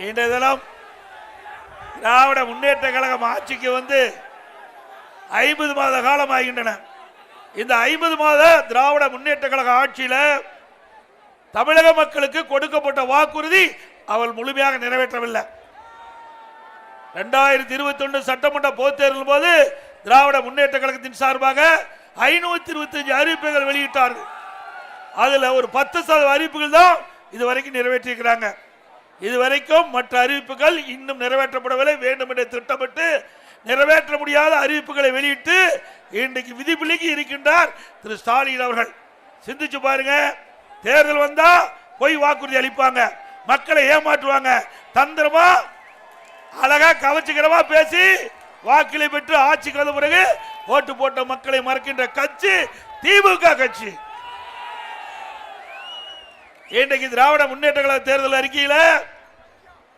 இன்றைய தினம் திராவிட முன்னேற்ற கழகம் ஆட்சிக்கு வந்து ஐம்பது மாத காலம் ஆகின்றன இந்த ஐம்பது மாத திராவிட முன்னேற்ற கழக ஆட்சியில் தமிழக மக்களுக்கு கொடுக்கப்பட்ட வாக்குறுதி அவள் முழுமையாக நிறைவேற்றவில்லை. ரெண்டாயிரத்தி இருபத்தி ஒன்று சட்டமன்ற பொதுத் தேர்தல் போது திராவிட முன்னேற்ற கழகத்தின் சார்பாக ஐநூத்தி இருபத்தஞ்சு அறிவிப்புகள் வெளியிட்டார்கள். அதுல ஒரு பத்து சதவீத அறிவிப்புகள் தான் இதுவரைக்கும் நிறைவேற்றியிருக்கிறாங்க. இதுவரைக்கும் மற்ற அறிவிப்புகள் இன்னும் நிறைவேற்றப்படவில்லை. வேண்டும் என்று திட்டமிட்டு நிறைவேற்ற முடியாத அறிவிப்புகளை வெளியிட்டு இன்றைக்கு விதிவிலகி இருக்கின்றார் திரு ஸ்டாலின் அவர்கள். சிந்திச்சு பாருங்க. தேர்தல் வந்தா பொய் வாக்குறுதி அளிப்பாங்க. மக்களை ஏமாற்றுவாங்க. தந்திரமா அழகா கவச்சுக்கிறமா பேசி வாக்களை பெற்று ஆட்சிக்கு வந்த பிறகு ஓட்டு போட்ட மக்களை மறக்கின்ற கட்சி திமுக கட்சி. இன்றைக்கு திராவிட முன்னேற்ற கழக தேர்தல் அறிக்கையில்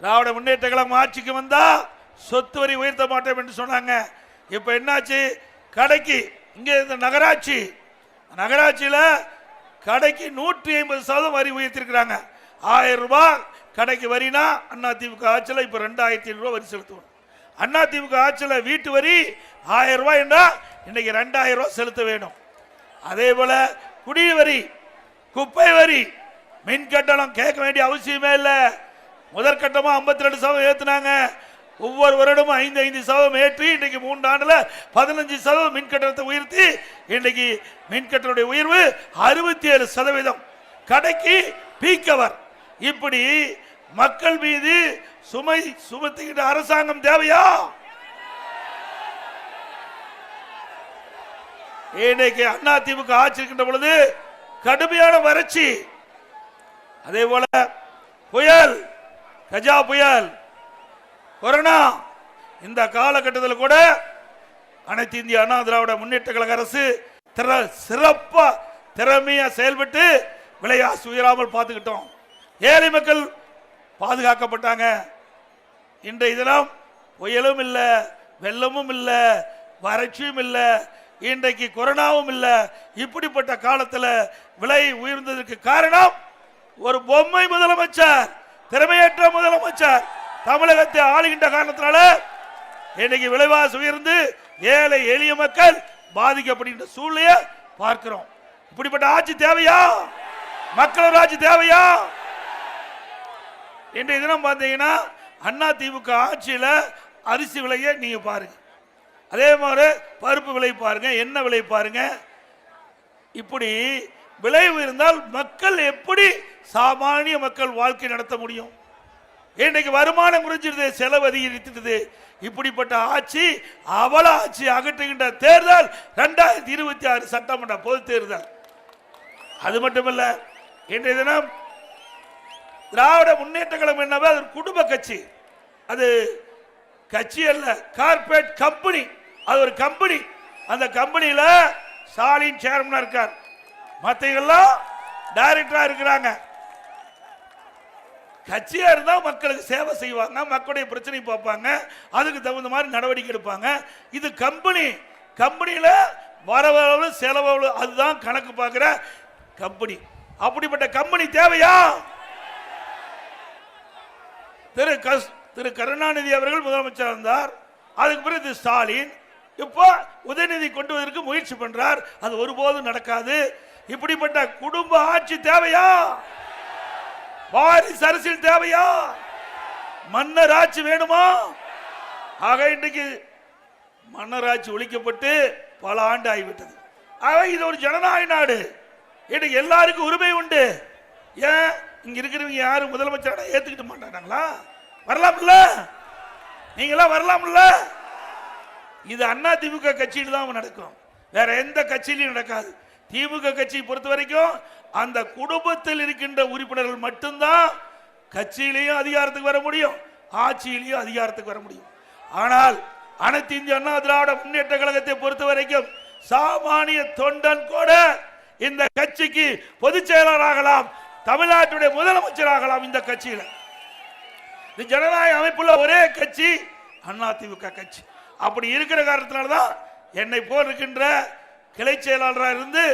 திராவிட முன்னேற்ற கழகம் ஆட்சிக்கு வந்தா சொத்து வரி உயர்த்த மாட்டோம் என்று சொன்னாங்க. இப்ப என்னாச்சு? கடைக்கு இங்கே இந்த நகராட்சி நகராட்சியில் கடைக்கு நூற்றி ஐம்பது சதவீதம் வரி உயர்த்திருக்கிறாங்க. ஆயிரம் ரூபாய் கடைக்கு வரினா அண்ணா திமுக ஆட்சியில் இப்போ ரெண்டாயிரத்தி ஐநூறுபா வரி செலுத்துவோம். அண்ணா திமுக ஆட்சியில் வீட்டு வரி ஆயிரம் ரூபாய் என்றால் இன்னைக்கு ரெண்டாயிரம் ரூபாய் செலுத்த வேணும். அதே போல குடி வரி குப்பை வரி மின் கட்டணம் கேட்க வேண்டிய அவசியமே இல்லை. முதற்கட்டமா ஐம்பத்தி ரெண்டு சதவீதம் ஏத்துனாங்க. ஒவ்வொரு வருடமும் ஐந்து ஐந்து சதவீதம் ஏற்றி இன்னைக்கு மூன்று ஆண்டுல பதினஞ்சு சதவீதம் மின் கட்டணத்தை உயர்த்தி இன்னைக்கு மின் கட்டணத்துடைய உயர்வு அறுபத்தி ஏழு சதவீதம். கடைக்கு பீக்கவர் இப்படி மக்கள் மீது சுமை சுமத்துகின்ற அரசாங்கம் தேவையா? இன்னைக்கு அண்ணா ஆட்சி இருக்கின்ற பொழுது கடுமையான வறட்சி. அதே போல புயல் கஜா புயல் கொரோனா இந்த காலகட்டத்தில் கூட அனைத்து இந்திய அண்ணா திராவிட முன்னேற்ற கழக அரசு திற- சிறப்பா திறமையா செயல்பட்டு விலையாசி உயராமல் பார்த்துக்கிட்டோம். ஏழை மக்கள் பாதுகாக்கப்பட்டாங்க. இன்றைய தினம் புயலும் இல்லை வெள்ளமும் இல்லை வறட்சியும் இல்லை இன்றைக்கு கொரோனாவும் இல்லை. இப்படிப்பட்ட காலத்தில் விலை உயர்ந்ததற்கு காரணம் ஒரு பொம்மை முதலமைச்சர் திறமையற்ற முதலமைச்சர் தமிழகத்தை ஆளுகின்ற காரணத்தினால இன்னைக்கு விலைவாசி உயர்ந்து ஏழை எளிய மக்கள் பாதிக்கப்படுகின்ற சூழ்நிலையை பார்க்கிறோம். இப்படிப்பட்ட ஆட்சி தேவையா? மக்களோட ஆட்சி தேவையா? இன்றைய தினம் பார்த்தீங்கன்னா அண்ணா திமுக ஆட்சியில் அரிசி விலையை நீங்க பாருங்க. அதே மாதிரி பருப்பு விலை பாருங்க எண்ணெய் விலை பாருங்க. இப்படி விலை உயர்ந்தால் மக்கள் எப்படி சாமானிய மக்கள் வாழ்க்கை நடத்த முடியும். இன்னைக்கு வருமானம் குறைஞ்சிருது செலவு அதிகரித்துடுது இப்படிப்பட்ட ஆட்சி அவல ஆட்சி அகற்றுகின்ற தேர்தல் ரெண்டாயிரத்தி இருபத்தி ஆறு சட்டமன்ற பொது தேர்தல். அது மட்டுமல்ல இன்றைய தினம் திராவிட முன்னேற்ற கழகம் என்னவே அது ஒரு குடும்ப கட்சி. அது கட்சி அல்ல கார்பரேட் கம்பெனி அது ஒரு கம்பெனி அந்த கம்பெனியில ஸ்டாலின் சேர்மனா இருக்கார். மற்றவங்கெல்லாம் டைரக்டரா இருக்கிறாங்க. கட்சியாக இருந்தால் மக்களுக்கு சேவை செய்வாங்க மக்களுடைய பிரச்சனை பார்ப்பாங்க அதுக்கு தகுந்த மாதிரி நடவடிக்கை எடுப்பாங்க. இது கம்பெனி கம்பெனியில் வரவளவு செலவு அதுதான் கணக்கு பார்க்குற கம்பெனி அப்படிப்பட்ட கம்பெனி தேவையா? திரு கஸ் திரு கருணாநிதி அவர்கள் முதலமைச்சர் இருந்தார். அதுக்கு பிறகு திரு ஸ்டாலின். இப்போ உதயநிதி கொண்டு வருவதற்கு முயற்சி பண்றார். அது ஒருபோதும் நடக்காது. இப்படிப்பட்ட குடும்ப ஆட்சி தேவையா? வாரிசு அரசியல் தேவையா? மன்னர் ஆட்சி வேணுமா? ஆக இன்றைக்கு மன்னர் ஆட்சி ஒழிக்கப்பட்டு பல ஆண்டு ஆகிவிட்டது. ஆக இது ஒரு ஜனநாயக நாடு. இன்னைக்கு எல்லாருக்கும் உரிமை உண்டு. ஏன்? இங்க இருக்கிறவங்க யாரும் முதலமைச்சரான ஏத்துக்கிட்டு மாட்டாங்களா வரலாம்ல நீங்களாம் வரலாம்ல இது அண்ணா திமுக கட்சியில் தான் நடக்கும். வேற எந்த கட்சியிலையும் நடக்காது. திமுக கட்சியை பொறுத்த வரைக்கும் அந்த குடும்பத்தில் இருக்கின்ற உறுப்பினர்கள் மட்டும்தான் கட்சியிலையும் அதிகாரத்துக்கு வர முடியும் ஆட்சியிலையும் அதிகாரத்துக்கு வர முடியும். ஆனால் அனைத்து இந்திய அண்ணா திராவிட முன்னேற்ற கழகத்தை பொறுத்த வரைக்கும் சாமானிய தொண்டன் கூட இந்த கட்சிக்கு பொதுச் செயலாளராகலாம் தமிழ்நாட்டுடைய முதலமைச்சராகலாம் இந்த கட்சியில. ஜனநாயக அமைப்புள்ள ஒரே கட்சி அதிமுக கட்சி. அப்படி இருக்கிற காரணத்தினால்தான் என்னை போல் இருக்கின்ற கிளை செயலாளராக இருந்து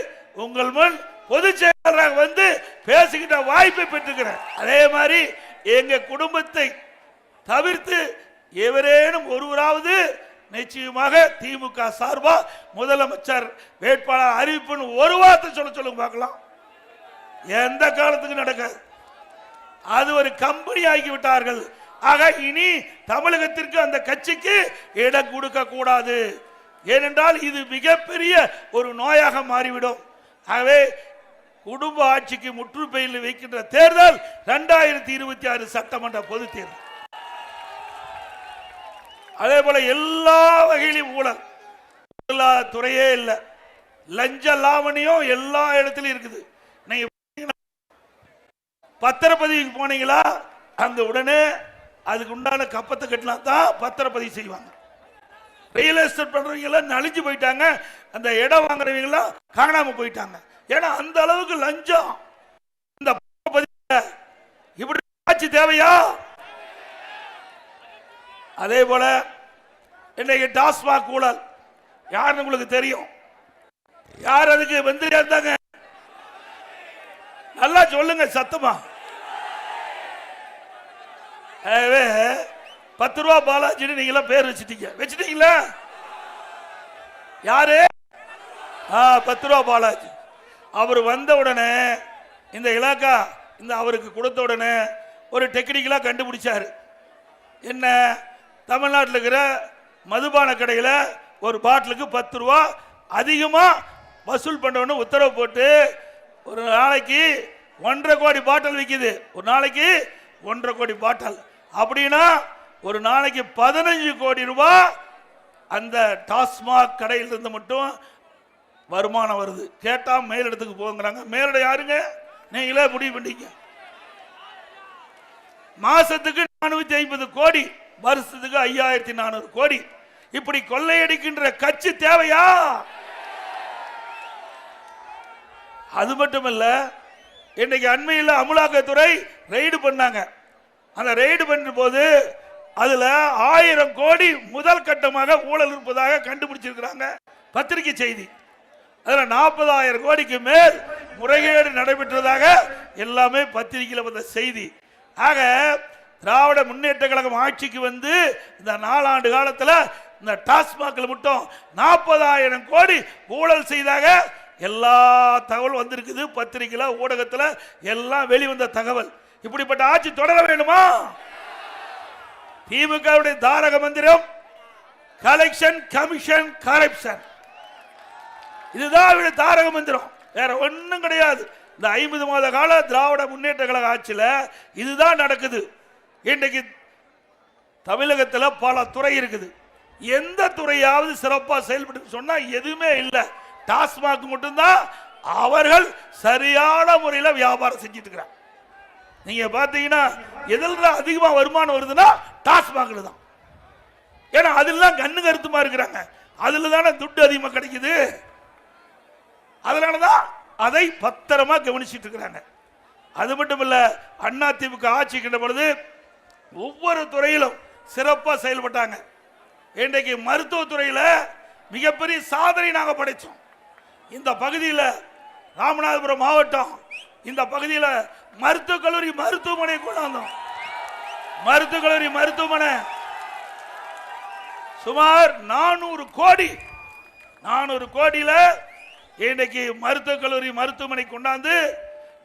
உங்கள் முன் பொதுச் செயலாளராக வந்து பேசுகின்ற வாய்ப்பை பெற்றுக்கிறேன். அதே மாதிரி எங்க குடும்பத்தை தவிர்த்து எவரேனும் ஒருவராவது நிச்சயமாக திமுக சார்பா முதலமைச்சர் வேட்பாளர் அறிவிப்புன்னு ஒரு வார்த்தை சொல்ல சொல்லுங்க பார்க்கலாம். எந்த காலத்துக்கு நடக்காது. அது ஒரு கம்பெனி ஆகி விட்டார்கள். ஆக இனி தமிழகத்திற்கு அந்த கட்சிக்கு இடம் கொடுக்க கூடாது. ஏனென்றால் இது மிகப்பெரிய ஒரு நோயாக மாறிவிடும். ஆகவே குடும்ப ஆட்சிக்கு முற்றுப்பெயில் வைக்கின்ற தேர்தல் இரண்டாயிரத்தி இருபத்தி ஆறு சட்டமன்ற பொது தேர்தல். அதே போல எல்லா வகையிலும் ஊழல். எல்லா துறையே இல்லை. லஞ்ச லாவணியும் எல்லா இடத்துலயும் இருக்குது. நீங்க பத்திரப்பதிவுக்கு போனீங்களா அங்க உடனே அதுக்கு உண்டான கப்பத்தை கட்டினா தான் பத்திரப்பதிவு செய்வாங்க. ரியல் எஸ்டேட் பண்றவங்க எல்லாம் நலிஞ்சு போயிட்டாங்க. அந்த இடம் வாங்குறவங்க எல்லாம் காணாம போயிட்டாங்க. ஏன்னா அந்த அளவுக்கு லஞ்சம். இந்த இப்படி ஆட்சி தேவையா? அதே போல இன்னைக்கு டாஸ்மாக் ஊழல். யாருன்னு உங்களுக்கு தெரியும்? யார் அதுக்கு மந்திரியா இருந்தாங்க? நல்லா சொல்லுங்க சத்தமா. பத்து ரூபா பாலாஜின்னு நீங்களாம் பேர் வச்சுட்டீங்க. வச்சுட்டீங்களா? யாரு? பத்து ரூபா பாலாஜி. அவர் வந்த உடனே இந்த இலாக்கா இந்த அவருக்கு கொடுத்த உடனே ஒரு டெக்னிக்கலாக கண்டுபிடிச்சார். என்ன தமிழ்நாட்டில் இருக்கிற மதுபான கடையில் ஒரு பாட்டிலுக்கு பத்து ரூபா அதிகமாக வசூல் பண்ணணும்னு உத்தரவு போட்டு ஒரு நாளைக்கு ஒன்றரை கோடி பாட்டில் விற்கிது ஒரு நாளைக்கு ஒன்றரை கோடி பாட்டில். அப்படின்னா ஒரு நாளைக்கு பதினஞ்சு கோடி ரூபாய் அந்த டாஸ்மாக் கடையிலிருந்து மட்டும் வருமானம் வருது. கேட்டா மேலிடத்துக்கு போங்கிறாங்க. மேலிடம் யாருங்க? நீங்களே முடிவு பண்ணிக்க மாசத்துக்கு நானூத்தி ஐம்பது கோடி வருஷத்துக்கு ஐயாயிரத்தி நானூறு கோடி. இப்படி கொள்ளையடிக்கின்ற கட்சி தேவையா? அது மட்டுமல்ல இன்னைக்கு அண்மையில் அமலாக்கத்துறை ரெய்டு பண்ணாங்க. அந்த ரெய்டு பண்ணும் போது அதுல ஆயிரம் கோடி முதல் கட்டமாக ஊழல் இருப்பதாக கண்டுபிடிச்சிருக்கிறாங்க. பத்திரிகை செய்தி. அதில் நாற்பதாயிரம் கோடிக்கு மேல் முறைகேடு நடைபெற்றதாக எல்லாமே பத்திரிகையில் வந்த செய்தி. ஆக திராவிட முன்னேற்ற கழகம் ஆட்சிக்கு வந்து இந்த நாலாண்டு காலத்தில் இந்த டாஸ்மாகில் மட்டும் நாற்பதாயிரம் கோடி ஊழல் செய்தாக எல்லா தகவல் வந்திருக்குது. பத்திரிகையில் ஊடகத்தில் எல்லாம் வெளிவந்த தகவல். இப்படிப்பட்ட ஆட்சி தொடர வேண்டுமா? திமுகவுடைய தாரக மந்திரம் கலெக்ஷன் கமிஷன் கரப்ஷன் இதுதான் அவருடைய தாரக மந்திரம். வேற ஒன்றும் கிடையாது. இந்த ஐம்பது மாத கால திராவிட முன்னேற்ற கழக ஆட்சியில் இதுதான் நடக்குது. இன்றைக்கு தமிழகத்தில் பல துறை இருக்குது. எந்த துறையாவது சிறப்பாக செயல்பட்டு சொன்னால் எதுவுமே இல்லை. டாஸ்மாக் மட்டும்தான் அவர்கள் சரியான முறையில் வியாபாரம் செஞ்சுட்டு இருக்கிறாங்க. நீங்க பாத்தீங்கன்னா எதில் அதிகமாக வருமானம் வருதுன்னா டாஸ்மாக்ல தான். ஏன்னா அதில் தான் கண்ணு கருத்துமா இருக்கிறாங்க. அதில் தானே துட்டு அதிகமாக கிடைக்குது. அதனால தான் அதை பத்திரமா கவனிச்சிட்டு இருக்கிறாங்க. அது மட்டும் இல்ல அண்ணா திமுக ஆட்சிக்கின்ற பொழுது ஒவ்வொரு துறையிலும் சிறப்பாக செயல்பட்டாங்க. இன்றைக்கு மருத்துவத்துறையில் மிகப்பெரிய சாதனை நாங்கள் படைத்தோம் இந்த பகுதியில் ராமநாதபுரம் மாவட்டம் இந்த பகுதியில் மருத்துவக் கல்லூரி மருத்துவமனை கொண்டாந்தோம். மருத்துவக் கல்லூரி மருத்துவமனை சுமார் நானூறு கோடி நானூறு கோடியில் இன்றைக்கு மருத்துவக் கல்லூரி மருத்துவமனை கொண்டாந்து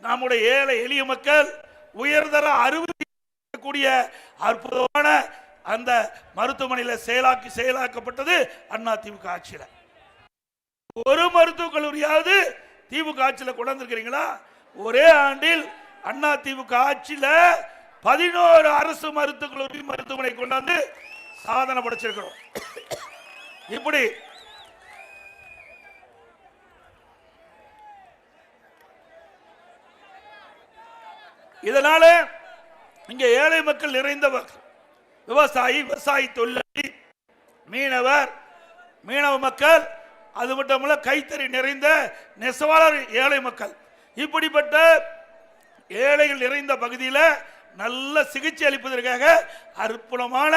நம்முடைய ஏழை எளிய மக்கள் உயர்தர அறுவை அற்புதமான அந்த மருத்துவமனையில் செயலாக்கி செயலாக்கப்பட்டது அண்ணா திமுக ஆட்சியில். ஒரு மருத்துவக் கல்லூரியாவது திமுக ஆட்சியில் கொண்டாந்துருக்கிறீங்களா? ஒரே ஆண்டில் அண்ணா திமுக ஆட்சியில் பதினோரு அரசு மருத்துவக் கல்லூரி மருத்துவமனை கொண்டாந்து சாதனை படைச்சிருக்கிறோம். இப்படி இதனால இங்க ஏழை மக்கள் நிறைந்தவர். விவசாயி விவசாயி தொழிலாளி மீனவர் மீனவ மக்கள் அது மட்டுமல்ல கைத்தறி நிறைந்த நெசவாளர் ஏழை மக்கள். இப்படிப்பட்ட ஏழைகள் நிறைந்த பகுதியில் நல்ல சிகிச்சை அளிப்பதற்காக அற்புதமான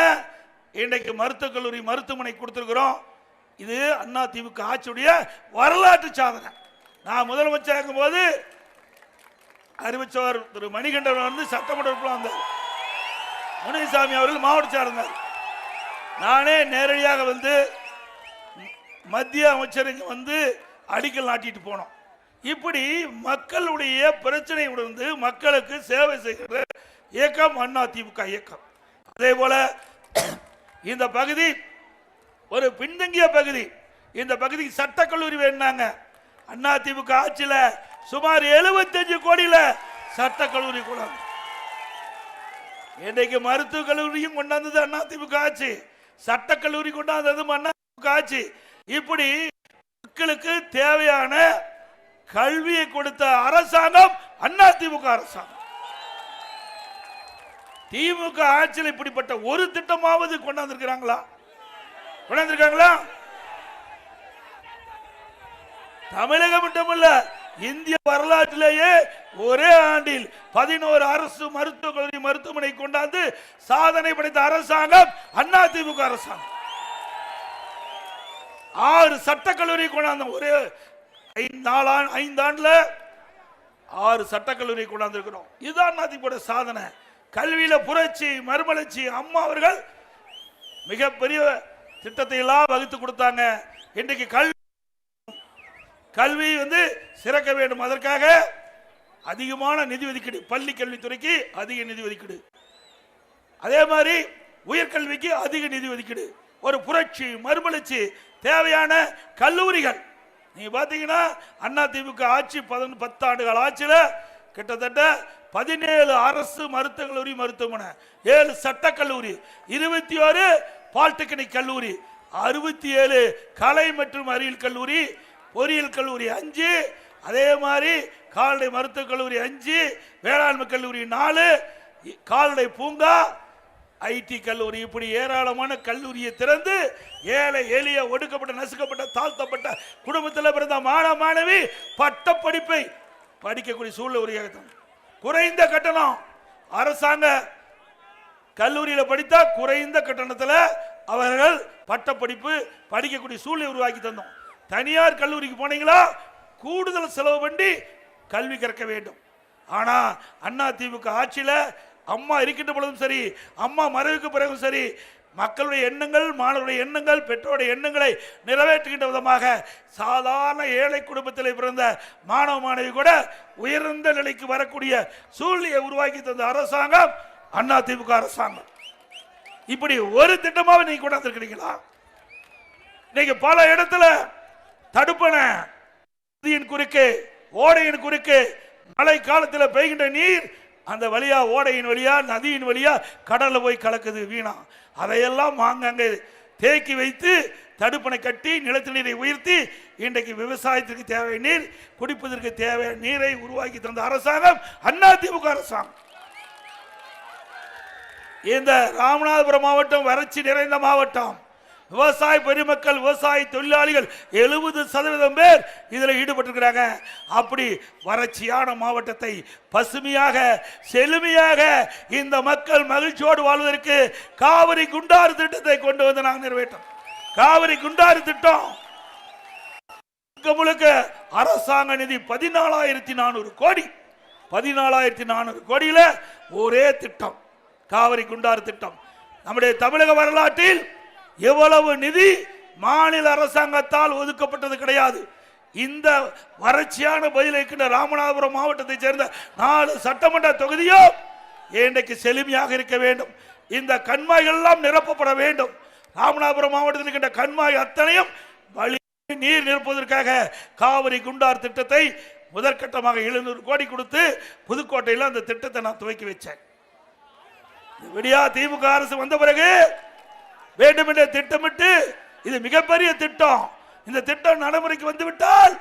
இன்றைக்கு மருத்துவக் கல்லூரி மருத்துவமனை கொடுத்துருக்குறோம். இது அண்ணா திமுக ஆட்சியுடைய வரலாற்று சாதனை. நான் முதலமைச்சர் இருக்கும்போது அறிவிச்சவர் திரு மணிகண்டன் வந்து சட்டமன்ற வந்தார் முனிசாமி அவர்கள் மாவட்ட சார்ந்தார் நானே நேரடியாக வந்து மத்திய அமைச்சருக்கு வந்து அடிக்கல் நாட்டிட்டு போனோம். இப்படி மக்களுடைய பிரச்சனை உணர்ந்து மக்களுக்கு சேவை செய்கிற இயக்கம் அண்ணா திமுக இயக்கம். அதே போல இந்த பகுதி ஒரு பின்தங்கிய பகுதி. இந்த பகுதிக்கு சட்டக்கல்லூரி வேணாங்க அண்ணா திமுக ஆட்சியில் சுமார் 75 கோடியில சட்டக்கல்லூரி கூட இன்றைக்கு மருத்துவக் கல்லூரியும் கொண்டாந்தது அண்ணா திமுக ஆட்சி. சட்டக்கல்லூரி கொண்டாந்ததும் அண்ணா திமுக ஆட்சி. இப்படி மக்களுக்கு தேவையான கல்வியை கொடுத்த அரசாங்கம் அண்ணா திமுக அரசாங்கம். திமுக ஆட்சியில் இப்படிப்பட்ட ஒரு திட்டமாவது கொண்டாந்துருக்கிறாங்களா? கொண்டாந்துருக்காங்களா? தமிழகம் மட்டுமல்ல இந்திய வரலாற்றிலேயே ஒரே ஆண்டில் பதினோரு அரசு மருத்துவக் கல்லூரி மருத்துவமனை கொண்டாந்து சாதனை படைத்த அரசாங்கம் அண்ணா திமுக அரசாங்கம். ஆறு சட்டக்கல்லூரி கொண்டாந்த ஒரே ஐந்து ஐந்தாண்டுல ஆறு சட்டக்கல்லூரி கொண்டாந்துருக்கிறோம். இதுதான் அதிகப்பட சாதனை. கல்வியில புரட்சி மறுமலர்ச்சி அம்மா அவர்கள் மிகப்பெரிய திட்டத்தை எல்லாம் வகுத்து கொடுத்தாங்க. இன்றைக்கு கல்வி கல்வி வந்து சிறக்க வேண்டும். அதற்காக அதிகமான நிதி ஒதுக்கீடு. பள்ளி கல்வித்துறைக்கு அதிக நிதி ஒதுக்கீடு. அதே மாதிரி உயர்கல்விக்கு அதிக நிதி ஒதுக்கீடு. ஒரு புரட்சி மறுமலர்ச்சி தேவையான கல்லூரிகள். நீங்க பாத்தீங்கன்னா அண்ணா திமுக ஆட்சி பதினொன்று பத்தாண்டு கால ஆட்சியில் கிட்டத்தட்ட பதினேழு அரசு மருத்துவ கல்லூரி மருத்துவமனை ஏழு சட்டக்கல்லூரி இருபத்தி ஒரு பாலிடெக்னிக் கல்லூரி அறுபத்தி ஏழு கலை மற்றும் அறிவியல் கல்லூரி பொறியியல் கல்லூரி அஞ்சு அதே மாதிரி கால்நடை மருத்துவக் கல்லூரி அஞ்சு வேளாண்மை கல்லூரி நாலு கால்நடை பூங்கா ஐடி கல்லூரி இப்படி ஏராளமான கல்லூரியை திறந்து ஏழை எளிய ஒடுக்கப்பட்ட நசுக்கப்பட்ட தாழ்த்தப்பட்ட குடும்பத்தில் பிறந்த மாணவ மாணவி பட்ட படிப்பை படிக்கக்கூடிய சூழ்நிலை உருவாக்கம் குறைந்த கட்டணம். அரசாங்க கல்லூரியில் படித்தா குறைந்த கட்டணத்தில் அவர்கள் பட்டப்படிப்பு படிக்கக்கூடிய சூழ்நிலை உருவாக்கி தந்தோம். தனியார் கல்லூரிக்கு போனீங்களா? கூடுதல் செலவு பண்ணி கல்வி கற்க வேண்டும். ஆனா அண்ணா திமுக ஆட்சியில் அம்மா இருக்கின்ற பொழுதும் சரி அம்மா மறைவுக்கு பிறகும் சரி மக்களுடைய எண்ணங்கள் மாணவருடைய எண்ணங்கள் பெற்றோருடைய எண்ணங்களை நிறைவேற்றுகின்ற விதமாக சாதாரண ஏழை குடும்பத்தில் பிறந்த மாணவ மாணவி கூட உயர்ந்த நிலைக்கு வரக்கூடிய சூழ்நிலையை உருவாக்கி தந்த அரசாங்கம் அண்ணா திமுக அரசாங்கம். இப்படி ஒரு திட்டமாக நீங்க கொண்டாந்துருக்கிறீங்களா இன்னைக்கு பல இடத்துல தடுப்பன. நதியின் குறுக்கே ஓடையின் குறுக்கே மழை காலத்தில் பெய்கின்ற நீர் அந்த வழியா ஓடையின் வழியா நதியின் வழியா கடலில் போய் கலக்குது வீணா. அதையெல்லாம் அங்கே தேக்கி வைத்து தடுப்பணை கட்டி நிலத்து நீரை உயர்த்தி இன்றைக்கு விவசாயத்திற்கு தேவை நீர் குடிப்பதற்கு தேவை நீரை உருவாக்கி தந்த அரசாங்கம் அண்ணா திமுக அரசாங்கம். இந்த ராமநாதபுரம் மாவட்டம் வறட்சி நிறைந்த மாவட்டம். விவசாய பெருமக்கள் விவசாய தொழிலாளிகள் எழுபது சதவீதம் பேர் இதில் ஈடுபட்டிருக்கிறாங்க. அப்படி வறட்சியான மாவட்டத்தை பசுமையாக செழுமையாக இந்த மக்கள் மகிழ்ச்சியோடு வாழ்வதற்கு காவிரி குண்டாறு திட்டத்தை கொண்டு வந்து நாங்கள் நிறைவேற்றோம். காவிரி குண்டாறு திட்டம் முழுக்க முழுக்க அரசாங்க நிதி பதினாலாயிரத்தி நானூறு கோடி. பதினாலாயிரத்தி நானூறு கோடியில் ஒரே திட்டம் காவிரி குண்டாறு திட்டம். நம்முடைய தமிழக வரலாற்றில் எவ்வளவு நிதி மாநில அரசாங்கத்தால் ஒதுக்கப்பட்டது கிடையாது. இந்த வறட்சியான பதில் இருக்கின்ற ராமநாதபுரம் மாவட்டத்தைச் சேர்ந்த நாலு சட்டமன்ற தொகுதியோ இன்றைக்கு செழுமையாக இருக்க வேண்டும். இந்த கண்மாய்கள் எல்லாம் நிரப்பப்பட வேண்டும். ராமநாதபுரம் மாவட்டத்தில் இருக்கின்ற கண்மாய் அத்தனையும் வழி நீர் நிரப்புவதற்காக காவிரி குண்டார் திட்டத்தை முதற்கட்டமாக எழுநூறு கோடி கொடுத்து புதுக்கோட்டையில் அந்த திட்டத்தை நான் துவக்கி வச்சேன். விடியா திமுக அரசு வந்த பிறகு வேண்டும் திட்டமிட்டு இது மிகப்பெரிய திட்டம். இந்த திட்டம் நடைமுறைக்கு வந்துவிட்டால்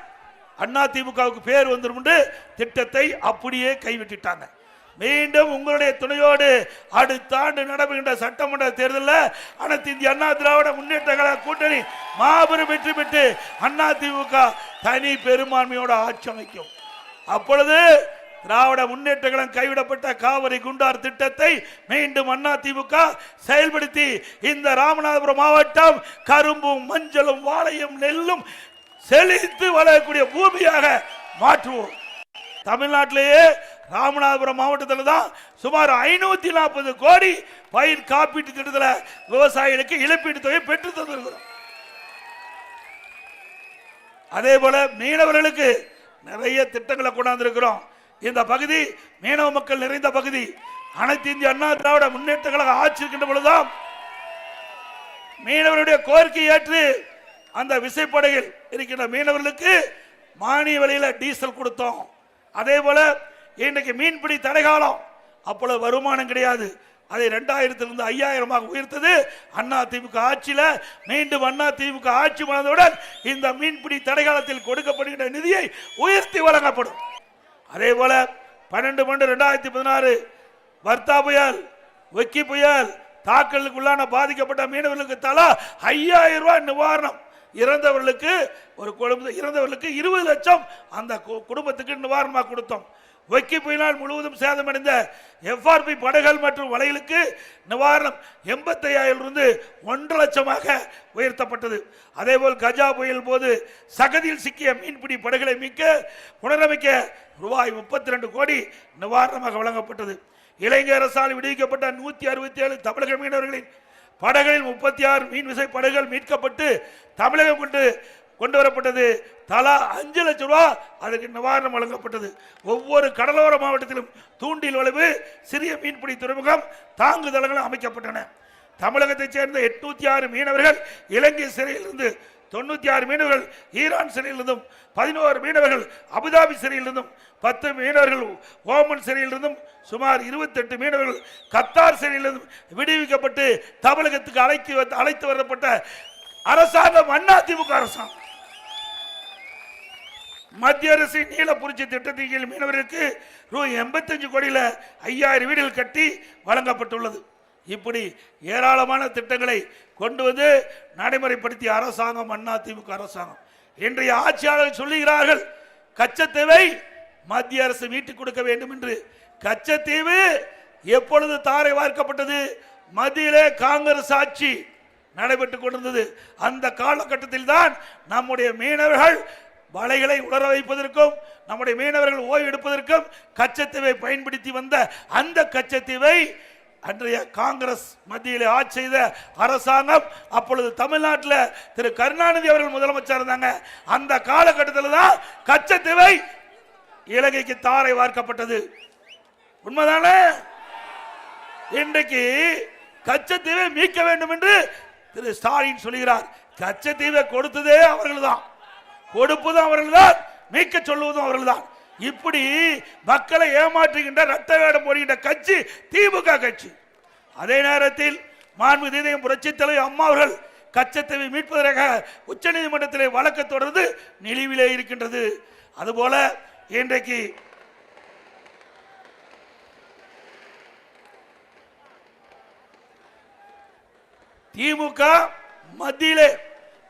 அண்ணா திமுகவுக்கு பேர் வந்துடும் என்று திட்டத்தை அப்படியே கைவிட்டுட்டாங்க. மீண்டும் உங்களுடைய துணையோடு அடுத்த ஆண்டு நடைபெறுகின்ற சட்டமன்ற தேர்தலில் அனைத்து இந்திய அண்ணா திராவிட முன்னேற்ற கழக கூட்டணி மாபெரும் வெற்றி பெற்று அண்ணா திமுக தனி பெரும்பான்மையோட ஆட்சி அமைக்கும். அப்பொழுது திராவிட முன்னேற்ற கழகம் கைவிடப்பட்ட காவிரி குண்டார் திட்டத்தை மீண்டும் அண்ணா திமுக செயல்படுத்தி இந்த ராமநாதபுரம் மாவட்டம் கரும்பும் மஞ்சளும் வாழையும் நெல்லும் செழித்து வளரக்கூடிய பூமியாக மாற்றுவோம். தமிழ்நாட்டிலேயே ராமநாதபுரம் மாவட்டத்தில் தான் சுமார் ஐநூத்தி நாற்பது கோடி பயிர் காப்பீட்டு திட்டத்தில் விவசாயிகளுக்கு இழப்பீட்டு தொகை பெற்று தந்திருக்கிறோம். அதே போல மீனவர்களுக்கு நிறைய திட்டங்களை கொண்டாந்துருக்கிறோம். இந்த பகுதி மீனவ மக்கள் நிறைந்த பகுதி. அனைத்து இந்திய அண்ணா திராவிட முன்னேற்ற கழக ஆட்சி இருக்கின்ற பொழுதுதான் மீனவருடைய கோரிக்கை ஏற்று அந்த விசைப்படையில் இருக்கின்ற மீனவர்களுக்கு மானிய விலையில டீசல் கொடுத்தோம். அதே போல இன்றைக்கு மீன்பிடி தடைகாலம். அப்பொழுது வருமானம் கிடையாது. அதை ரெண்டாயிரத்திலிருந்து ஐயாயிரமாக உயர்த்தது அண்ணா திமுக ஆட்சியில். மீண்டும் அண்ணா திமுக ஆட்சி வந்தவுடன் இந்த மீன்பிடி தடைகாலத்தில் கொடுக்கப்படுகின்ற நிதியை உயர்த்தி வழங்கப்படும். அதே போல பன்னெண்டு பன்னெண்டு ரெண்டாயிரத்தி பதினாறு வர்த்தா புயல் வெக்கி புயல் தாக்கலுக்கு உள்ளான பாதிக்கப்பட்ட மீனவர்களுக்கு தலா ஐயாயிரம் ரூபாய் நிவாரணம். இறந்தவர்களுக்கு ஒரு குடும்ப இறந்தவர்களுக்கு இருபது லட்சம் அந்த கு- குடும்பத்துக்கு நிவாரணமாக கொடுத்தோம். வெக்கி புயலால் முழுவதும் சேதமடைந்த எஃப்ஆர்பி படகுகள் மற்றும் வலைகளுக்கு நிவாரணம் எண்பத்தையாயிரம் இருந்து ஒன்றரை லட்சமாக உயர்த்தப்பட்டது. அதேபோல் கஜா புயல் போது சகதியில் சிக்கிய மீன்பிடி படகுகளை மீட்க புனரமைக்க ரூபாய் முப்பத்தி ரெண்டு கோடி நிவாரணமாக வழங்கப்பட்டது. இலங்கை அரசால் விடுவிக்கப்பட்ட நூத்தி அறுபத்தி ஏழு தமிழக மீனவர்களின் படகுகளில் முப்பத்தி ஆறு மீன் விசை படகுகள் மீட்கப்பட்டு தமிழகம் கொண்டு கொண்டு வரப்பட்டது தலா அஞ்சு லட்சம் ரூபா அதற்கு நிவாரணம் வழங்கப்பட்டது. ஒவ்வொரு கடலோர மாவட்டத்திலும் தூண்டில் வளைவு சிறிய மீன்பிடி துறைமுகம் தாங்குதலங்களும் அமைக்கப்பட்டன. தமிழகத்தைச் சேர்ந்த எட்நூத்தி ஆறு மீனவர்கள் இலங்கை சிறையிலிருந்து தொண்ணூத்தி ஆறு மீனவர்கள் ஈரான் சிறையிலிருந்தும் பதினோரு மீனவர்கள் அபுதாபி சிறையிலிருந்தும் பத்து மீனவர்கள் ஓமன் சிறையிலிருந்தும் சுமார் இருபத்தெட்டு மீனவர்கள் கத்தார் சிறையிலிருந்தும் விடுவிக்கப்பட்டு தமிழகத்துக்கு அழைத்து அழைத்து வரப்பட்ட அரசாங்கம் அண்ணா திமுக அரசாங்கம். மத்திய அரசின் நீல புரட்சி திட்டத்தின் கீழ் மீனவர்களுக்கு ரூ எண்பத்தஞ்சு கோடியில் ஐயாயிரம் வீடுகள் கட்டி வழங்கப்பட்டுள்ளது. இப்படி ஏராளமான திட்டங்களை கொண்டு வந்து நடைமுறைப்படுத்திய அரசாங்கம் அண்ணா அரசாங்கம். இன்றைய ஆட்சியாளர்கள் சொல்லுகிறார்கள் கச்சத்தீவை மத்திய அரசு மீட்டுக் கொடுக்க வேண்டும் என்று. கச்சத்தீவு எப்பொழுது தாரை வார்க்கப்பட்டது? மத்தியிலே காங்கிரஸ் ஆட்சி நடைபெற்றுக் கொண்டிருந்தது. அந்த காலகட்டத்தில் தான் நம்முடைய மீனவர்கள் வலைகளை உலர வைப்பதற்கும் நம்முடைய மீனவர்கள் ஓய்வு எடுப்பதற்கும் கச்சத்தீவை பயன்படுத்தி வந்த அந்த கச்சத்தீவை அன்றைய காங்கிரஸ் மத்தியில் ஆட்சி செய்த அரசாங்கம் அப்பொழுது தமிழ்நாட்டில் திரு கருணாநிதி அவர்கள் முதலமைச்சர் இருந்தாங்க. அந்த காலகட்டத்தில் தான் கச்சத்தீவை இலங்கைக்கு தாரை வார்க்கப்பட்டது. உண்மைதானே? இன்றைக்கு கச்சத்தீவை மீட்க வேண்டும் என்று திரு ஸ்டாலின் சொல்கிறார் கச்சத்தீவை கொடுத்ததே அவர்கள்தான். கொடுப்பதும் அவர்கள்தான் மீட்க சொல்லுவதும் அவர்கள்தான். இப்படி மக்களை ஏமாற்றுகின்ற ரத்த வேடம் போடுகின்ற கட்சி திமுக கட்சி. அதே நேரத்தில் மாண்பு இதயம் புரட்சி தலைவர் அம்மா அவர்கள் கச்சத்தீவை மீட்பதற்காக உச்சநீதிமன்றத்தில் வழக்கு தொடர்ந்து நிலுவிலே இருக்கின்றது. அதுபோல இன்றைக்கு திமுக மத்தியிலே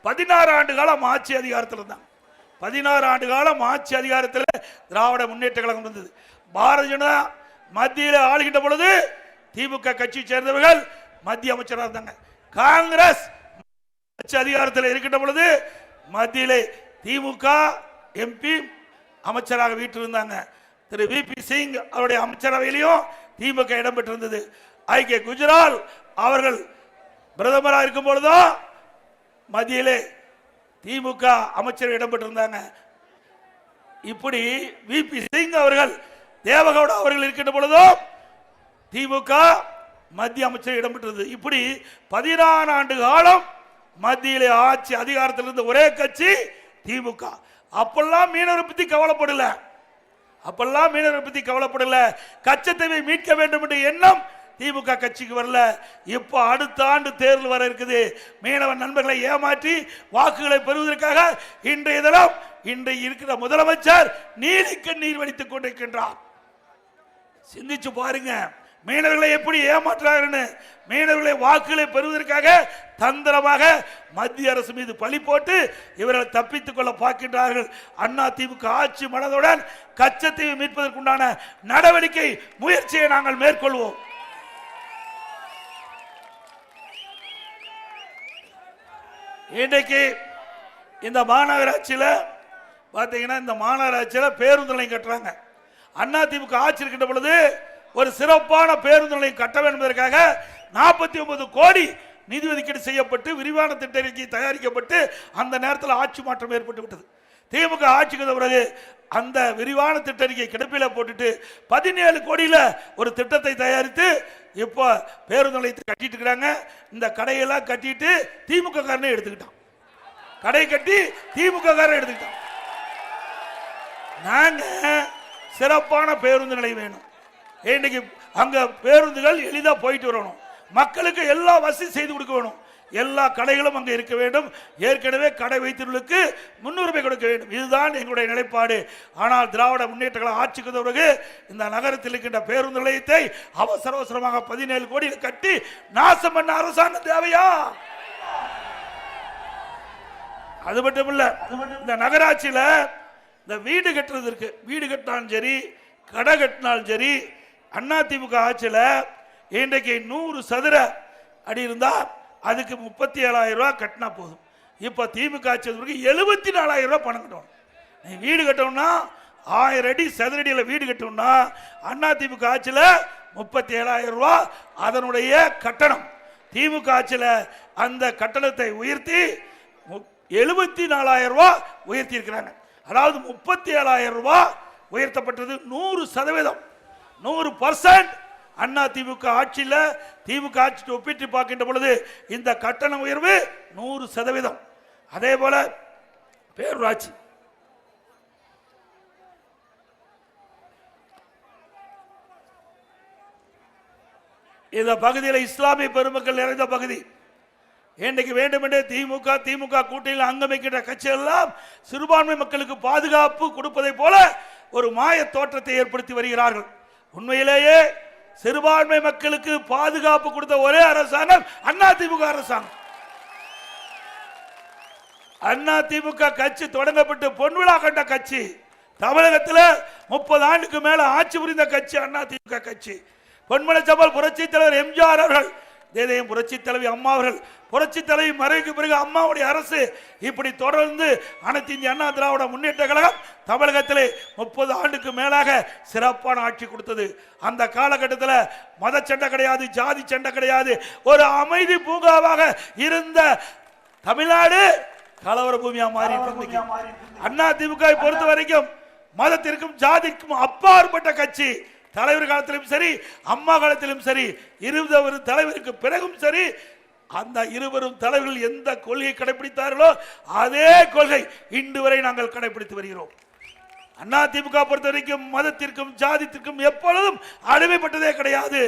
பதினாறு ஆண்டு காலம் ஆட்சி அதிகாரத்தில் இருந்தாங்க பதினாறு ஆண்டு காலம் ஆட்சி அதிகாரத்தில் திராவிட முன்னேற்ற கழகம் இருந்தது. பாரதிய ஜனதா மத்தியில் ஆளுகின்ற பொழுது திமுக கட்சியை சேர்ந்தவர்கள் மத்திய அமைச்சராக இருந்தாங்க. காங்கிரஸ் ஆட்சி அதிகாரத்தில் இருக்கின்ற பொழுது மத்தியிலே திமுக எம்பி அமைச்சராக வீட்டிருந்தாங்க திரு வி பி சிங் அவருடைய அமைச்சரவையிலையும் திமுக இடம்பெற்றிருந்தது ஐக்கிய குஜரால் அவர்கள் பிரதமராக இருக்கும் பொழுதும் மத்தியிலே திமுக அமைச்சர் இடம்பெற்றிருந்தாங்க. இப்படி வி பி சிங் அவர்கள் தேவகவுடா அவர்கள் இருக்கின்ற பொழுதும் திமுக மத்திய அமைச்சர் இடம்பெற்றது இப்படி பதினாறு ஆண்டு காலம் மத்தியில் ஆட்சி அதிகாரத்தில் இருந்த ஒரே கட்சி திமுக. அப்பெல்லாம் மீனவரை பத்தி கவலைப்படல. அப்பெல்லாம் மீனவரை பத்தி கவலைப்படல. கச்சத்தீவை மீட்க வேண்டும் என்ற எண்ணம் திமுக கட்சிக்கு வரல. இப்போ அடுத்த ஆண்டு தேர்தல் வர இருக்குது. மீனவ நண்பர்களை ஏமாற்றி வாக்குகளை பெறுவதற்காக இன்றைய தினம் இன்றைய இருக்கிற முதலமைச்சர் நீலிக்கு நீர் வடித்துக் கொண்டிருக்கின்றார். சிந்திச்சு பாருங்க. மீனவர்களை எப்படி ஏமாற்றுறாங்கன்னு மீனவர்களை வாக்குகளை பெறுவதற்காக தந்திரமாக மத்திய அரசு மீது பழி போட்டு இவர்கள் தப்பித்துக் கொள்ள பார்க்கின்றார்கள். அண்ணா திமுக ஆட்சி மனதுடன் கச்சத்தீவு மீட்பதற்குண்டான நடவடிக்கை முயற்சியை நாங்கள் மேற்கொள்வோம். இன்றைக்கு இந்த மாநகராட்சியில் பார்த்தீங்கன்னா இந்த மாநகராட்சியில் பேருந்து நிலையம் கட்டுறாங்க. அண்ணா திமுக ஆட்சி இருக்கின்ற பொழுது ஒரு சிறப்பான பேருந்து நிலையம் கட்ட வேண்டும் என்பதற்காக நாற்பத்தி ஒன்பது கோடி நிதி ஒதுக்கீடு செய்யப்பட்டு விரிவான திட்ட அறிக்கை தயாரிக்கப்பட்டு அந்த நேரத்தில் ஆட்சி மாற்றம் ஏற்பட்டு விட்டது. திமுக ஆட்சிக்கு பிறகு அந்த விரிவான திட்ட அறிக்கை கிடப்பில் போட்டுட்டு பதினேழு கோடியில் ஒரு திட்டத்தை தயாரித்து இப்போ பேருந்து நிலையத்தை கட்டிட்டு இருக்கிறாங்க. இந்த கடையெல்லாம் கட்டிட்டு திமுக காரனே எடுத்துக்கிட்டான். கடை கட்டி திமுக காரன் எடுத்துக்கிட்டான். நாங்க சிறப்பான பேருந்து நிலையம் வேணும். இன்னைக்கு அங்க பேருந்துகள் எளிதா போயிட்டு வரணும். மக்களுக்கு எல்லா வசதி செய்து கொடுக்க வேணும். எல்லா கடைகளும் அங்கே இருக்க வேண்டும். ஏற்கனவே கடை வைத்தவர்களுக்கு முன்னுரிமை கொடுக்க வேண்டும். இதுதான் எங்களுடைய நிலைப்பாடு. ஆனால் திராவிட முன்னேற்றங்களை ஆட்சிக்கு பிறகு இந்த நகரத்தில் இருக்கின்ற பேருந்து நிலையத்தை அவசர அவசரமாக பதினேழு கோடியில் கட்டி நாசம் பண்ண அரசாங்கம் தேவையா? அது மட்டும் இல்ல இந்த நகராட்சியில இந்த வீடு கட்டுறது இருக்கு. வீடு கட்டினாலும் சரி கடை கட்டினாலும் சரி அதிமுக ஆட்சியில் இன்றைக்கு நூறு சதுர அடி இருந்தால் அதுக்கு முப்பத்தி ஏழாயிரம் ரூபா கட்டினா போதும். இப்போ திமுக ஆட்சி எழுபத்தி நாலாயிரம் ரூபா பணம் கட்டணும். நீ வீடு கட்டணும்னா ஆயிரம் அடி சதுரடியில் வீடு கட்டணும்னா திமுக ஆட்சியில் முப்பத்தி ஏழாயிரம் ரூபா அதனுடைய கட்டணம். திமுக ஆட்சியில் அந்த கட்டணத்தை உயர்த்தி எழுபத்தி நாலாயிரம் ரூபா உயர்த்தி இருக்கிறாங்க அதாவது முப்பத்தி ஏழாயிரம் ரூபா உயர்த்தப்பட்டது நூறு சதவீதம். நூறு பர்சன்ட் அண்ணா திமுக ஆட்சியில் திமுக ஆட்சி ஒப்பிட்டு பார்க்கின்ற பொழுது இந்த கட்டண உயர்வு நூறு சதவீதம். அதே போல பேரூராட்சி. இந்த பகுதியில் இஸ்லாமிய பெருமக்கள் நிறைந்த பகுதி. இன்றைக்கு வேண்டுமென்றே திமுக திமுக கூட்டணியில் அங்கமைக்கின்ற கட்சிகள் எல்லாம் சிறுபான்மை மக்களுக்கு பாதுகாப்பு கொடுப்பதை போல ஒரு மாய தோற்றத்தை ஏற்படுத்தி வருகிறார்கள். உண்மையிலேயே சிறுபான்மை மக்களுக்கு பாதுகாப்பு கொடுத்த ஒரே அரசாங்கம் அண்ணா திமுக அரசாங்கம். அண்ணா திமுக கட்சி தொடங்கப்பட்டு பொன்விழா கண்ட கட்சி. தமிழகத்தில் முப்பது ஆண்டுக்கு மேல ஆட்சி புரிந்த கட்சி அண்ணா திமுக கட்சி. பொன்மலை சபல் புரட்சி தலைவர் எம்ஜிஆர் அவர்கள் தேதையும் புரட்சி தலைவி அம்மா அவர்கள் புரட்சி தலைவி மறைவுக்கு பிறகு அம்மாவுடைய அரசு இப்படி தொடர்ந்து அனைத்து இந்திய அண்ணா திராவிட முன்னேற்ற கழகம் தமிழகத்திலே முப்பது ஆண்டுக்கு மேலாக சிறப்பான ஆட்சி கொடுத்தது. அந்த காலகட்டத்தில் மத சண்டை கிடையாது ஜாதி சண்டை கிடையாது. ஒரு அமைதி பூங்காவாக இருந்த தமிழ்நாடு கலவர பூமியா மாறி அண்ணா திமுக பொறுத்த வரைக்கும் மதத்திற்கும் ஜாதிக்கும் அப்பாற்பட்ட கட்சி. தலைவர் காலத்திலும் சரி அம்மா காலத்திலும் சரி இருபது தலைவருக்கு பிறகும் சரி அந்த இருவரும் தலைவர்கள் எந்த கொள்கையை கடைபிடித்தார்களோ அதே கொள்கை இன்று வரை நாங்கள் கடைபிடித்து வருகிறோம். அண்ணா திமுக பொறுத்த வரைக்கும் மதத்திற்கும் ஜாதித்திற்கும் எப்பொழுதும் அடிமைப்பட்டதே கிடையாது.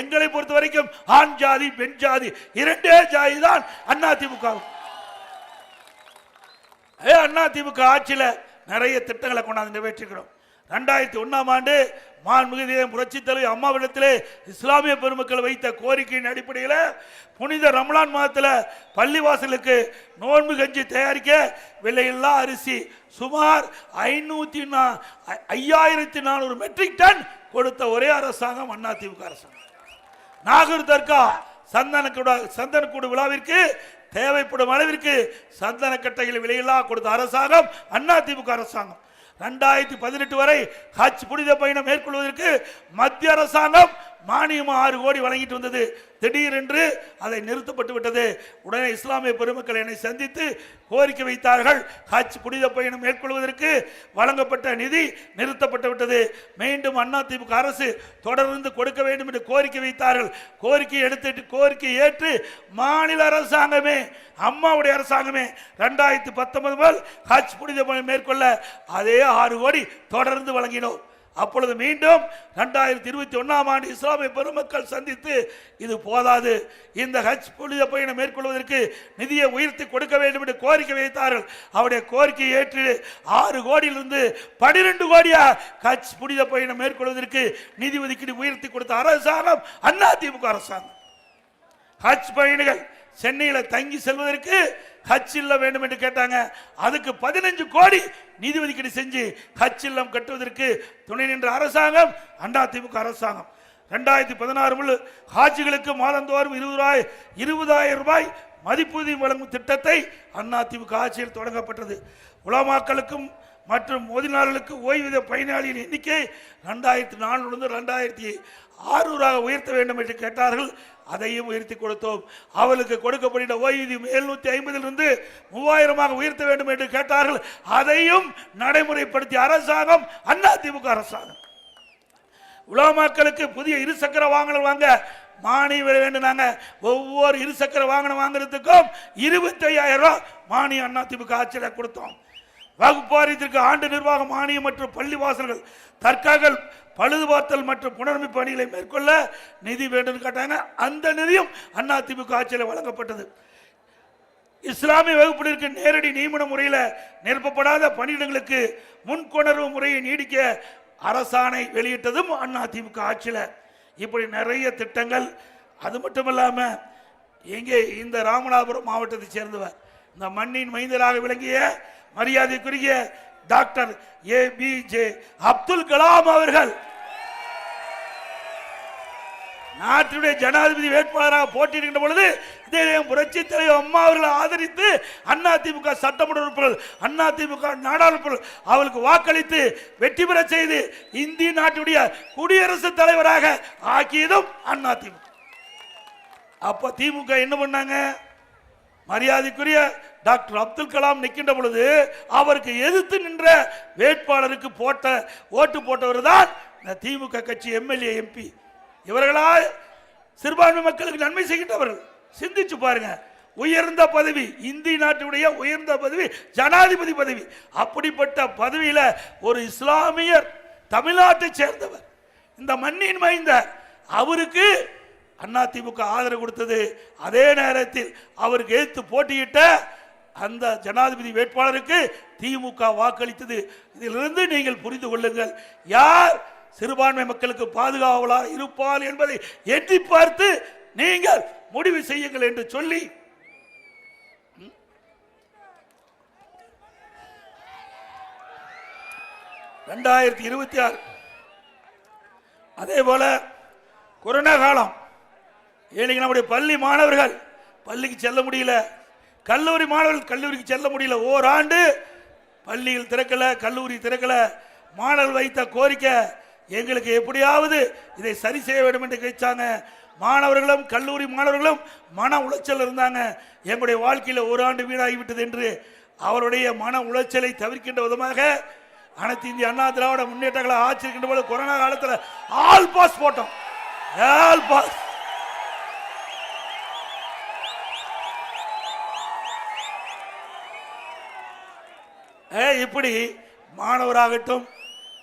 எங்களை பொறுத்த வரைக்கும் ஆண் ஜாதி பெண் ஜாதி இரண்டே ஜாதி தான் அண்ணா திமுக. ஏ அண்ணா திமுக ஆட்சியில் நிறைய திட்டங்களை கொண்டாந்து நிறைவேற்றிக்கிறோம் ரெண்டாயிரத்தி ஒன்றாம் ஆண்டு மாண்புமிகு புரட்சி தலைவர் அம்மாவிடத்திலே இஸ்லாமிய பெருமக்கள் வைத்த கோரிக்கையின் அடிப்படையில் புனித ரமலான் மாதத்தில் பள்ளிவாசலுக்கு நோன்பு கஞ்சி தயாரிக்க விலையில்லா அரிசி சுமார் ஐநூற்றி நா- ஐயாயிரத்தி நானூறு மெட்ரிக் டன் கொடுத்த ஒரே அரசாங்கம் அதிமுக அரசாங்கம் நாகூர் தர்கா சந்தனக்கூட சந்தனக்கூடு விழாவிற்கு தேவைப்படும் அளவிற்கு சந்தன கட்டைகள் விலையில்லா கொடுத்த அரசாங்கம் அதிமுக அரசாங்கம். ரெண்டாயிரத்தி பதினெட்டு வரை ஹஜ் புனித பயணம் மேற்கொள்வதற்கு மத்திய அரசாங்கம் மானியம் ஆறு கோடி வழங்கிட்டு வந்தது. திடீரென்று அதை நிறுத்தப்பட்டு விட்டது. உடனே இஸ்லாமிய பெருமக்கள் என்னை சந்தித்து கோரிக்கை வைத்தார்கள். ஹஜ் புனித பயணம் மேற்கொள்வதற்கு வழங்கப்பட்ட நிதி நிறுத்தப்பட்டு விட்டது. மீண்டும் அதிமுக அரசு தொடர்ந்து கொடுக்க வேண்டும் என்று கோரிக்கை வைத்தார்கள். கோரிக்கை எடுத்துட்டு கோரிக்கை ஏற்று மாநில அரசாங்கமே அம்மாவுடைய அரசாங்கமே ரெண்டாயிரத்தி பத்தொன்பது முதல் ஹஜ் புனித பயணம் மேற்கொள்ள அதே ஆறு கோடி தொடர்ந்து வழங்கினோம். அப்பொழுது மீண்டும் ரெண்டாயிரத்தி இருபத்தி ஒன்றாம் ஆண்டு இஸ்லாமிய பெருமக்கள் சந்தித்து இது போதாது. இந்த ஹஜ் புனித பயணம் மேற்கொள்வதற்கு நிதியை உயர்த்தி கொடுக்க வேண்டும் என்று கோரிக்கை வைத்தார்கள். அவருடைய கோரிக்கையை ஏற்று ஆறு கோடியிலிருந்து பனிரெண்டு கோடியா ஹஜ் புனித பயணம் மேற்கொள்வதற்கு நிதி ஒதுக்கீடு உயர்த்தி கொடுத்த அரசாங்கம் அதிமுக அரசாங்கம். ஹஜ் பயணிகள் சென்னையில் தங்கி செல்வதற்கு ஹஜ் இல்லை வேண்டும் என்று கேட்டாங்க. அதுக்கு பதினஞ்சு கோடி நிதி ஒதுக்கீடு செஞ்சு ஹஜ் இல்லம் கட்டுவதற்கு துணை நின்ற அரசாங்கம் அதிமுக அரசாங்கம். ரெண்டாயிரத்தி பதினாறு முழு ஹாஜிகளுக்கு மாதந்தோறும் இருபது ரூபாய் இருபதாயிரம் ரூபாய் மதிப்பூதியம் வழங்கும் திட்டத்தை அதிமுக ஆட்சியில் தொடங்கப்பட்டது. உலமாக்களுக்கும் மற்றும் மோதினாளர்களுக்கு ஓய்வூதிய பயனாளியின் எண்ணிக்கை ரெண்டாயிரத்தி நானூறு ரெண்டாயிரத்தி ஆறுநூறாக உயர்த்த வேண்டும் என்று கேட்டார்கள். அதையும் உயர்த்தி கொடுத்தோம். அவளுக்கு கொடுக்கப்பட்ட ஓய்வூதியம் எழுநூத்தி ஐம்பதிலிருந்து மூவாயிரமாக உயர்த்த வேண்டும் என்று கேட்டார்கள். அதையும் நடைமுறைப்படுத்திய அரசாங்கம் அதிமுக அரசாங்கம். உலமாக்களுக்கு புதிய இருசக்கர வாகனம் வாங்க மானியம் வேண்டும் நாங்கள் ஒவ்வொரு இருசக்கர வாகனம் வாங்குறதுக்கும் இருபத்தி ஐயாயிரம் ரூபாய் மானியம் அதிமுக ஆட்சியில் கொடுத்தோம். வகுப்பாரியத்திற்கு ஆண்டு நிர்வாக மானியம் மற்றும் பள்ளி வாசல்கள் தற்காக பழுதுபார்த்தல் மற்றும் புனரமைப்பு பணிகளை மேற்கொள்ள நிதி வேண்டும் கேட்டாங்க. அந்த நிதியும் அதிமுக ஆட்சியில் வழங்கப்பட்டது. இஸ்லாமிய வகுப்பினருக்கு நேரடி நியமன முறையில் நிரப்பப்படாத பணியிடங்களுக்கு முன்கொணர்வு முறையை நீடிக்க அரசாணை வெளியிட்டதும் அதிமுக ஆட்சியில். இப்படி நிறைய திட்டங்கள் அது மட்டும் இல்லாமல் எங்கே இந்த ராமநாதபுரம் மாவட்டத்தை சேர்ந்தவர் இந்த மண்ணின் மைந்தராக விளங்கிய மரியாதைக்குரிய doctor A P J Abdul Kalam அவர்கள் நாட்டுடைய ஜனாதிபதி வேட்பாளராக போட்டியிடுகின்ற பொழுது இதயம் புரட்சி தலைவர் அம்மா அவர்களை ஆதரித்து அதிமுக சட்டமன்ற உறுப்பினர் அதிமுக நாடாளுமன்ற அவளுக்கு வாக்களித்து வெற்றி பெற செய்து இந்திய நாட்டுடைய குடியரசுத் தலைவராக ஆக்கியதும் அதிமுக அப்ப திமுக என்ன பண்ணாங்க? மரியாதைக்குரிய டாக்டர் அப்துல் கலாம் நிற்கின்ற பொழுது அவருக்கு எதிர்த்து நின்ற வேட்பாளருக்கு போட்ட ஓட்டு போட்டவர் தான் இந்த திமுக கட்சி எம்எல்ஏ எம்பி. இவர்களா சிறுபான்மை மக்களுக்கு நன்மை செய்கின்றவர்கள். சிந்திச்சு பாருங்க. உயர்ந்த பதவி இந்திய நாட்டுடைய உயர்ந்த பதவி ஜனாதிபதி பதவி. அப்படிப்பட்ட பதவியில் ஒரு இஸ்லாமியர் தமிழ்நாட்டை சேர்ந்தவர். இந்த மண்ணின் மைந்த அவருக்கு அதிமுக ஆதரவு கொடுத்தது. அதே நேரத்தில் அவருக்கு எதிர்த்து போட்டியிட்ட அந்த ஜனாதிபதி வேட்பாளருக்கு திமுக வாக்களித்தது. இதிலிருந்து நீங்கள் புரிந்து கொள்ளுங்கள். யார் சிறுபான்மை மக்களுக்கு பாதுகாவலா இருப்பாள் என்பதை எட்டி பார்த்து நீங்கள் முடிவு செய்யுங்கள் என்று சொல்லி ரெண்டாயிரத்தி இருபத்தி ஆறு. அதே போல கொரோனா காலம் ஏழைங்க நம்முடைய பள்ளி மாணவர்கள் பள்ளிக்கு செல்ல முடியல. கல்லூரி மாணவர்கள் கல்லூரிக்கு செல்ல முடியல. ஓராண்டு பள்ளியில் திறக்கல கல்லூரி திறக்கல. மாணவர்கள் வைத்த கோரிக்கை எங்களுக்கு எப்படியாவது இதை சரி செய்ய வேண்டும் என்று கேட்டாங்க. மாணவர்களும் கல்லூரி மாணவர்களும் மன உளைச்சல் இருந்தாங்க. எங்களுடைய வாழ்க்கையில் ஒரு ஆண்டு வீணாகிவிட்டது என்று அவருடைய மன உளைச்சலை தவிர்க்கின்ற விதமாக அனைத்து இந்திய அண்ணா திராவிட முன்னேற்றங்களை ஆச்சிருக்கின்ற போது கொரோனா காலத்தில் ஆல் பாஸ் போட்டோம். All pass. ஏ, இப்படி மாணவராகட்டும்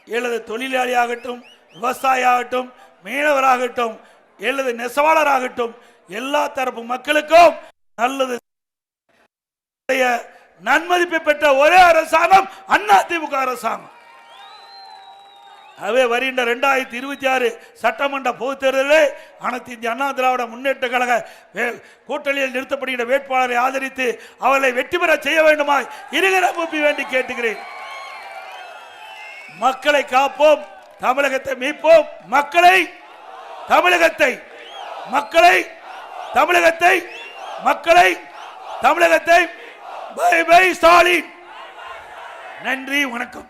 எழுது தொழிலாளியாகட்டும் விவசாயியாகட்டும் மீனவராகட்டும் எழுது நெசவாளராகட்டும் எல்லா தரப்பு மக்களுக்கும் நல்லது. நன்மதிப்பை பெற்ற ஒரே அரசாங்கம் அண்ணா திமுக அரசாங்கம். அவே வருகின்ற ரெண்டாயிரத்தி இருபத்தி ஆறு சட்டமன்ற பொதுத் தேர்தலில் அனைத்து இந்திய அண்ணா திராவிட முன்னேற்ற கழக வே- கூட்டணியில் நிறுத்தப்படுகின்ற வேட்பாளரை ஆதரித்து அவர்களை வெற்றி பெற செய்ய வேண்டுமாய் இருகிற வேண்டி கேட்டுகிறேன். மக்களை காப்போம் தமிழகத்தை மீட்போம். மக்களை தமிழகத்தை மக்களை தமிழகத்தை மக்களை தமிழகத்தை. Bye bye Stalin. நன்றி வணக்கம்.